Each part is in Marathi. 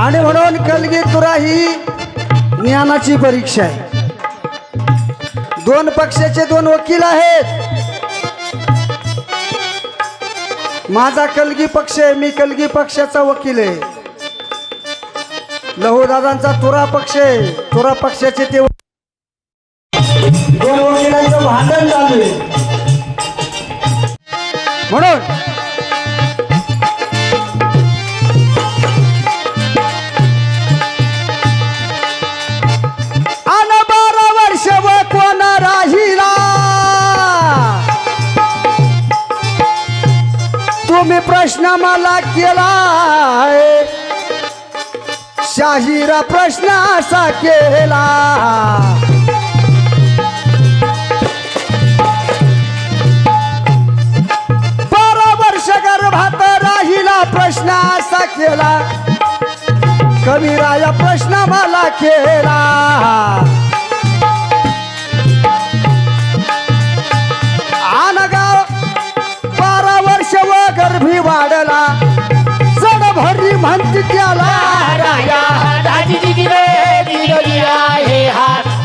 आणि म्हणून कलगी तुरा ही ज्ञानाची परीक्षा आहे. दोन पक्षाचे दोन वकील आहेत. माझा कलगी पक्ष आहे मी कलगी पक्षाचा वकील आहे. लहूदादांचा तुरा पक्ष आहे तुरा पक्षाचे ते दोन वकिलांचं भांडण चालू आहे. म्हणून आम्हाला केलाय. शाहिरा प्रश्न असा केला. बारा वर्ष गर्भात राहिला प्रश्न असा केला. कबीराया प्रश्न मला केला. मी वाढला. जड भरी म्हणते त्याला राया दाजी जी जी रे जी रे जी आहे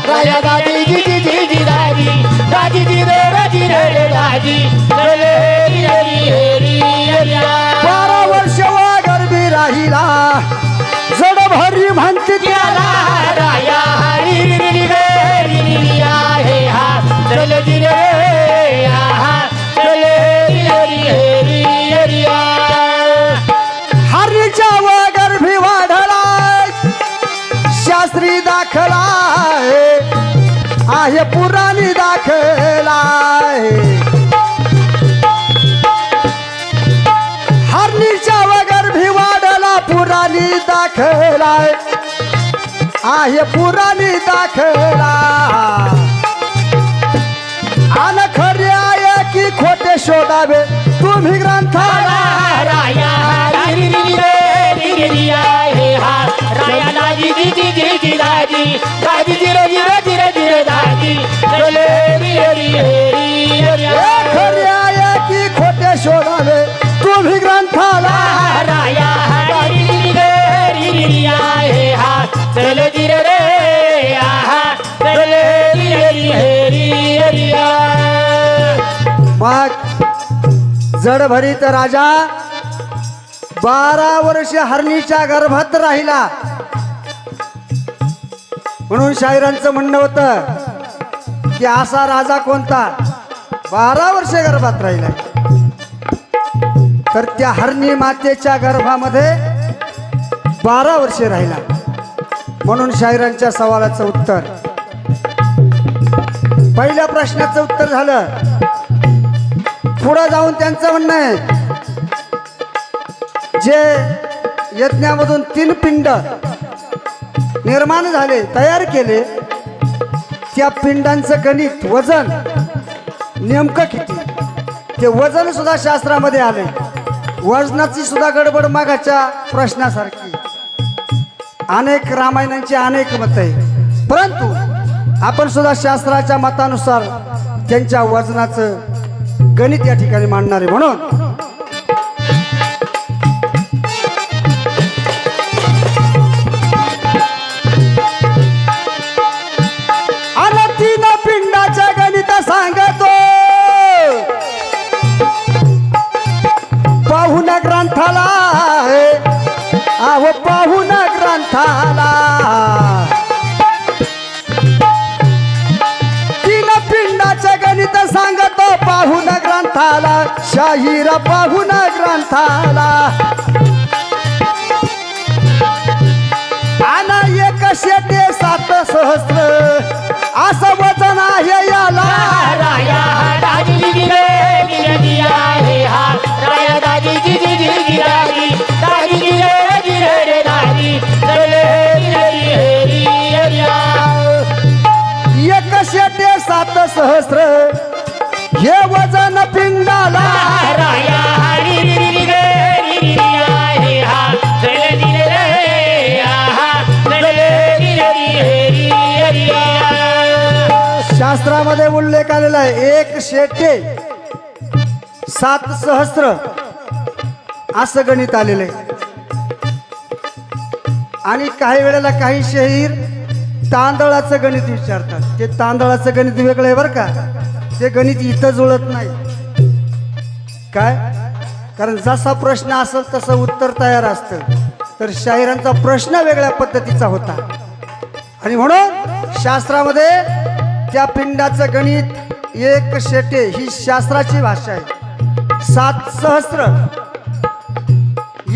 राया दाजी जी जी जी जी दाजी दाजी जी रे रे रे रे दाजी रे रे रे बारा वर्ष व गर्भी राहिला. जड भरी म्हणते पुराणी दाखला आहे पुराणी दाखला आन खरे आहे की खोटे शोधावे तुम्ही ग्रंथाला गडभरीत राजा बारा वर्ष हरणीच्या गर्भात राहिला. म्हणून शाहिरांचं म्हणणं होतं की असा राजा कोणता? बारा वर्ष गर्भात राहिला तर त्या हरणी मातेच्या गर्भामध्ये बारा वर्षे राहिला. म्हणून शाहिरांच्या सवालाचं उत्तर. पहिल्या प्रश्नाचं उत्तर झालं. पुढं जाऊन त्यांचं म्हणणं आहे. जे यज्ञामधून तीन पिंड निर्माण झाले तयार केले त्या पिंडांचं गणित वजन नेमकं किती? ते वजन सुद्धा शास्त्रामध्ये आले. वजनाची सुद्धा गडबड मागाच्या प्रश्नासारखी. अनेक रामायणांची अनेक मत आहे परंतु आपण सुद्धा शास्त्राच्या मतानुसार त्यांच्या वजनाचं गणित या ठिकाणी मांडणार आहे म्हणून. आणि तीन पिंडाच्या गणित सांगतो. पाहुन ग्रंथाला आहो. पाहुन ग्रंथाला. तीन पिंडाचे गणित सांगतो पाहुन ग्रंथाला शाहीर पाहुन ग्रंथाला. आना एक शेटे सात सहस्र असं वचन आहे याला. मध्ये उल्लेख आलेला आहे. एक शेटे सात सहस्र असं गणित आलेलं आहे. आणि काही वेळेला काही शहीर तांदळाचं गणित विचारतात. ते तांदळाचं गणित वेगळं आहे बरं का? ते गणित इथं जुळत नाही. काय? कारण जसा प्रश्न असेल तसं उत्तर तयार असतं. तर शाहिरांचा प्रश्न वेगळ्या पद्धतीचा होता. आणि म्हणून शास्त्रामध्ये त्या पिंडाचं गणित एक शेटे ही शास्त्राची भाषा आहे. सात सहस्र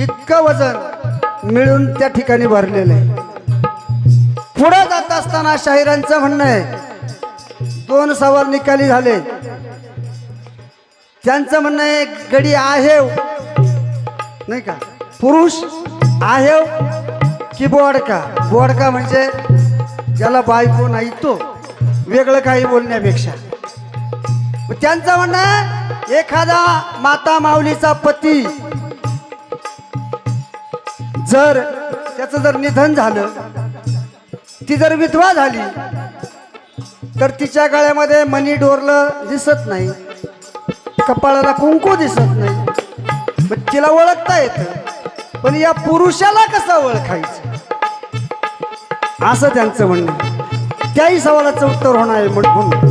इतकं वजन मिळून त्या ठिकाणी भरलेलं आहे. पुढे जात असताना शाहिरांचं म्हणणं आहे दोन सवाल निकाली झाले. त्यांचं म्हणणं आहे गडी आहे नाही का? पुरुष आहे की बोडका बोडका म्हणजे ज्याला बायको नाही तो वेगळं काही बोलण्यापेक्षा. त्यांचं म्हणणं एखादा माता माऊलीचा पती जर त्याचं जर निधन झालं ती जर विधवा झाली तर तिच्या गळ्यामध्ये मनी डोरलं दिसत नाही कपाळाला कुंकू दिसत नाही. पण तिला ओळखता येतं. पण या पुरुषाला कसं ओळखायचं? असं त्यांचं म्हणणं त्याही सवालाचं उत्तर होणार आहे म्हणून.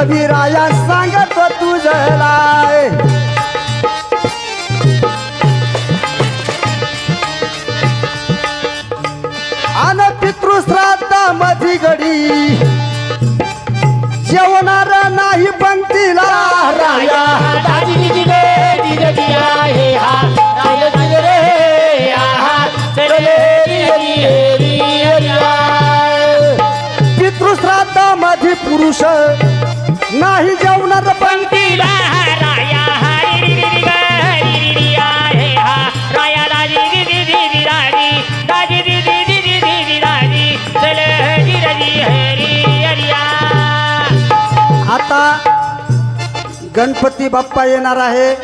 कबीराया सांगत तुझलाय अन आन पितृश्राद्धा मधी घडी. जेवणार नाही पंक्तीला राया. गणपती बाप्पा येणार आहे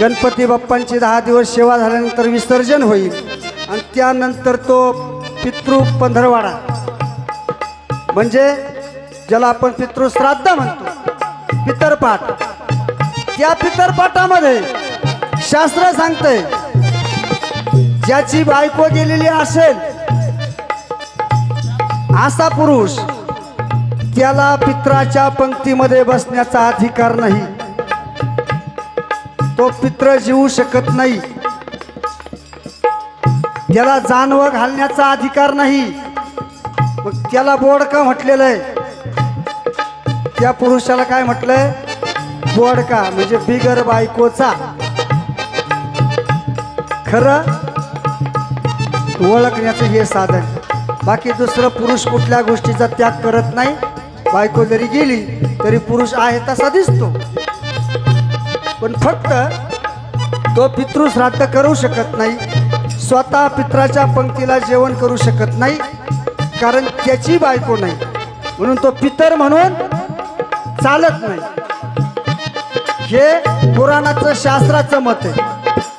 गणपती बाप्पांची दहा दिवस सेवा झाल्यानंतर विसर्जन होईल आणि त्यानंतर तो पितृ पंधरवाडा म्हणजे ज्याला आपण पितृश्राद्ध म्हणतो पितरपाठ. त्या पितरपाठामध्ये शास्त्र सांगते ज्याची बायको गेलेली असेल असा पुरुष त्याला पित्राच्या पंक्तीमध्ये बसण्याचा अधिकार नाही. तो पित्र जीवू शकत नाही. त्याला जानवं घालण्याचा अधिकार नाही. मग त्याला बोडका म्हटलेलं आहे. त्या पुरुषाला काय म्हटलंय? बोडका म्हणजे बिगर बायकोचा. खरं? ओळखण्याचं हे साधन. बाकी दुसरं पुरुष कुठल्या गोष्टीचा त्याग करत नाही? बायको जरी गेली तरी पुरुष आहे तसा दिसतो. पण फक्त तो पितृश्राद्ध करू शकत नाही. स्वतः पित्राच्या पंक्तीला जेवण करू शकत नाही. कारण त्याची बायको नाही. म्हणून तो पितर म्हणून चालत नाही. हे पुराणाचं शास्त्राचं मत आहे.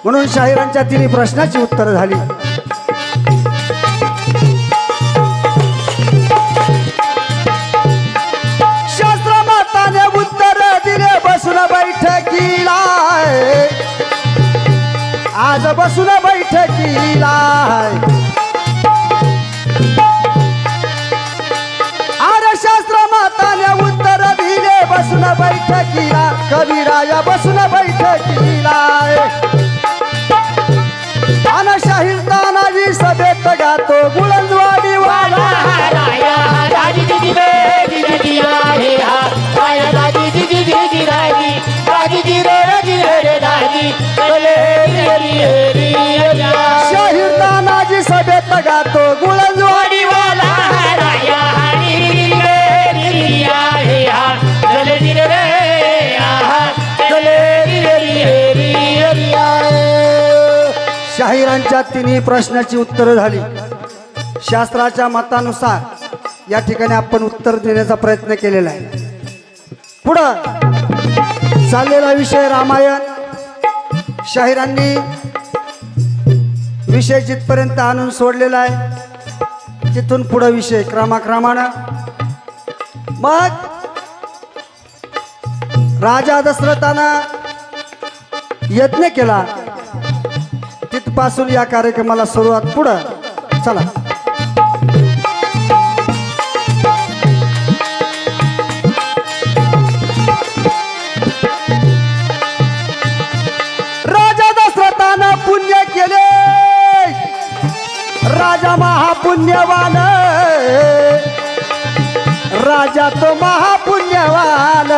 म्हणून शाहिरांच्या तिन्ही प्रश्नाची उत्तरं झाली. शास्त्र माताने उत्तर दिले बसून बैठकीला आज बसून बैठकीला अहिरांच्या तिन्ही प्रश्नाची उत्तरं झाली. शास्त्राच्या मतानुसार या ठिकाणी आपण उत्तर देण्याचा प्रयत्न केलेला आहे. पुढं चाललेला विषय रामायण. शाहिरांनी विषय जिथपर्यंत आणून सोडलेला आहे तिथून पुढं विषय क्रमाक्रमानं. मग राजा दशरथानं यज्ञ केला. तिथपासून या कार्यक्रमाला सुरुवात पुढं. चला. राजा दशरथानं पुण्य केले. राजा महापुण्यवान. राजा तो महापुण्यवान.